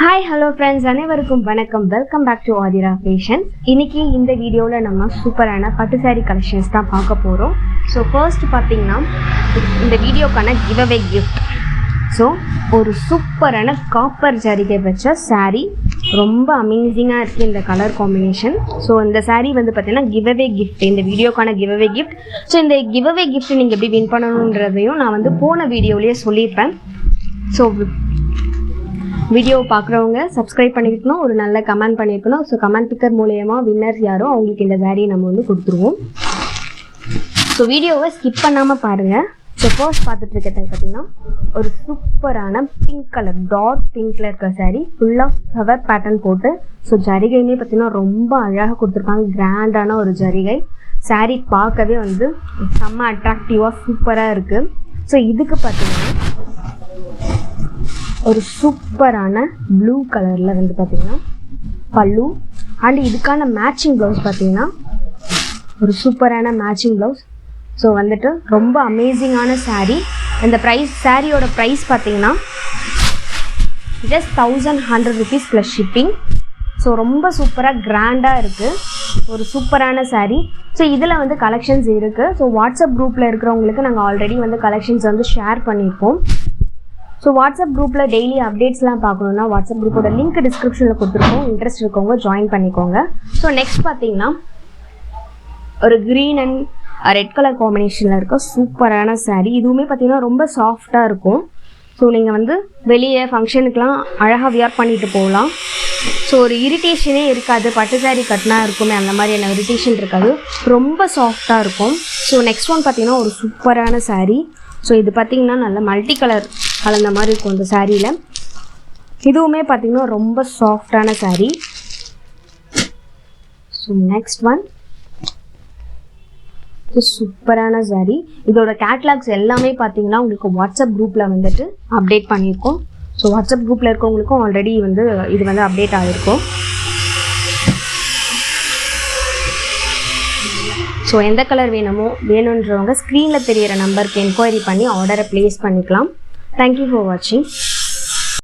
Hi hello friends அனைவருக்கும் வணக்கம். Welcome back to Aathira fashion இன்னைக்கு இந்த வீடியோவில் நம்ம சூப்பரான பட்டு saree கலெக்ஷன்ஸ் தான் பார்க்க போகிறோம் ஸோ ஃபர்ஸ்ட் பார்த்தீங்கன்னா இந்த வீடியோக்கான கிவ்அவே கிஃப்ட் ஸோ ஒரு சூப்பரான காப்பர் ஜரிகை வச்ச saree. ரொம்ப அமேசிங்காக இருக்குது இந்த கலர் காம்பினேஷன் ஸோ இந்த சாரீ வந்து பார்த்தீங்கன்னா கிவ் அவே கிஃப்ட் இந்த வீடியோக்கான கிவ் அவே கிஃப்ட் ஸோ இந்த கிவ்அவே கிஃப்ட் நீங்கள் எப்படி வின் பண்ணணுன்றதையும் நான் வந்து போன வீடியோலேயே சொல்லியிருப்பேன். ஸோ வீடியோ பார்க்குறவங்க சப்ஸ்கிரைப் பண்ணியிருக்கணும் ஒரு நல்ல கமெண்ட் பண்ணியிருக்கணும் ஸோ கமெண்ட் பிக்கர் மூலயமா வின்னர்ஸ் யாரோ அவங்களுக்கு இந்த சாரியை நம்ம வந்து கொடுத்துருவோம். ஸோ வீடியோவை ஸ்கிப் பண்ணாமல் பாருங்கள் ஸோ ஃபர்ஸ்ட் பார்த்துட்டு இருக்கிறது பார்த்தீங்கன்னா ஒரு சூப்பரான பிங்க் கலர் டார்க் பிங்க்ல இருக்க சாரீ ஃபுல்லாக ஃப்ளவர் பேட்டர்ன் போட்டு ஸோ ஜரிகையுமே பார்த்தீங்கன்னா ரொம்ப அழகாக கொடுத்துருக்காங்க. கிராண்டான ஒரு ஜரிகை. சாரீ பார்க்கவே வந்து செம்ம அட்ராக்டிவாக சூப்பராக இருக்குது ஸோ இதுக்கு பார்த்தீங்கன்னா ஒரு சூப்பரான ப்ளூ கலரில் வந்து பார்த்தீங்கன்னா பல்லு. அண்ட் இதுக்கான மேட்சிங் ப்ளவுஸ் பார்த்தீங்கன்னா ஒரு சூப்பரான மேட்சிங் ப்ளவுஸ் ஸோ வந்துட்டு ரொம்ப அமேசிங்கான சாரீ இந்த ப்ரைஸ் சாரியோட ப்ரைஸ் பார்த்தீங்கன்னா just thousand hundred rupees plus shipping so ரொம்ப சூப்பராக கிராண்டாக இருக்குது ஒரு சூப்பரான சாரீ ஸோ இதில் வந்து கலெக்ஷன்ஸ் இருக்குது ஸோ வாட்ஸ்அப் குரூப்பில் இருக்கிறவங்களுக்கு நாங்கள் ஆல்ரெடி வந்து கலெக்ஷன்ஸ் வந்து ஷேர் பண்ணியிருக்கோம் ஸோ வாட்ஸ்அப் குரூப்பில் டெய்லி அப்டேட்ஸ்லாம் பார்க்கணுன்னா வாட்ஸ்அப் குரூப்போட லிங்க் டிஸ்கிரிப்ஷனில் கொடுத்துருக்கோம். இன்ட்ரெஸ்ட் இருக்கவங்க ஜாயின் பண்ணிக்கோங்க. ஸோ நெக்ஸ்ட் பார்த்தீங்கன்னா ஒரு க்ரீன் அண்ட் ரெட் கலர் காம்பினேஷனில் இருக்க சூப்பரான சாரீ இதுவுமே பார்த்தீங்கன்னா ரொம்ப சாஃப்டாக இருக்கும். ஸோ நீங்கள் வந்து வெளியே ஃபங்க்ஷனுக்குலாம் அழகாக வியர் பண்ணிட்டு போகலாம். ஸோ ஒரு இரிட்டேஷனே இருக்காது. பட்டு saree கட்டினா இருக்குமே அந்த மாதிரியான இரிட்டேஷன் இருக்காது. ரொம்ப சாஃப்டாக இருக்கும். ஸோ நெக்ஸ்ட் ஒன் பார்த்தீங்கன்னா ஒரு சூப்பரான சாரீ ஸோ இது பார்த்திங்கன்னா நல்ல மல்டி கலர் கலந்த மாதிரி இருக்கும் இந்த சாரியில். இதுவுமே பார்த்திங்கன்னா ரொம்ப சாஃப்டான saree. ஸோ நெக்ஸ்ட் ஒன் சூப்பரான saree. இதோட கேட்லாக்ஸ் எல்லாமே பார்த்தீங்கன்னா உங்களுக்கு வாட்ஸ்அப் குரூப்பில் வந்துட்டு அப்டேட் பண்ணியிருக்கோம். ஸோ வாட்ஸ்அப் குரூப்பில் இருக்கவங்களுக்கும் ஆல்ரெடி வந்து இது வந்து அப்டேட் ஆகிருக்கும் ஸோ எந்த கலர் வேணுமோ வேணுன்றவங்க ஸ்க்ரீனில் தெரிகிற நம்பருக்கு என்கொயரி பண்ணி ஆர்டரை ப்ளேஸ் பண்ணிக்கலாம். தேங்க்யூ ஃபார் வாட்சிங்